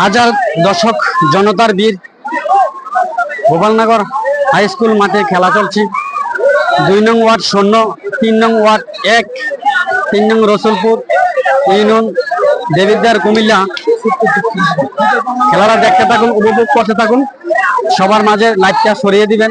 হাজার দশক জনতার বীর। গোপালনগর হাই স্কুল মাঠে খেলা চলছে। দুই নং ওয়ার্ড শূন্য তিন নং ওয়ার্ড এক, তিন নং রসুলপুর ইউনিয়ন দেবিদ্দার কুমিল্লা। খেলাটা দেখতে থাকুন, উপভোগ করতে থাকুন। সবার মাঝে লাইটটা সরিয়ে দিবেন।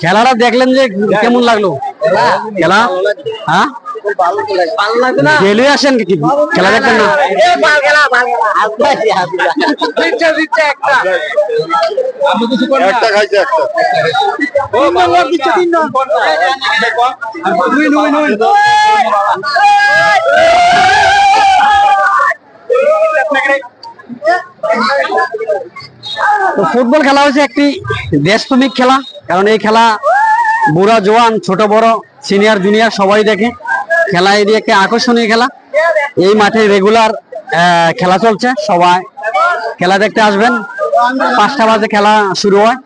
খেলাটা দেখলেন যে কেমন লাগল খেলা হ্যাঁ গেলে আসেন কি খেলা দেখবেন না একটা খাইছে একটা তো ফুটবল খেলা হচ্ছে একটি দেশপ্রেমিক খেলা, কারণ এই খেলা বুড়া, জোয়ান, ছোট, বড়, সিনিয়র, জুনিয়র সবাই দেখে। খেলা এটি একটি আকর্ষণীয় খেলা। এই মাঠে রেগুলার খেলা চলছে, সবাই খেলা দেখতে আসবেন। পাঁচটা বাজে খেলা শুরু হয়।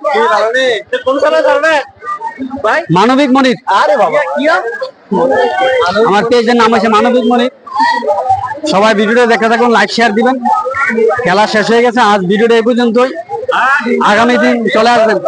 মানবিক মনির। আমার পেজের নাম হচ্ছে মানবিক মনির। সবাই ভিডিওটা দেখতে থাকুন লাইক শেয়ার দিবেন। খেলা শেষ হয়ে গেছে আজ ভিডিওটা এই পর্যন্তই। আগামী দিন চলে আসবেন।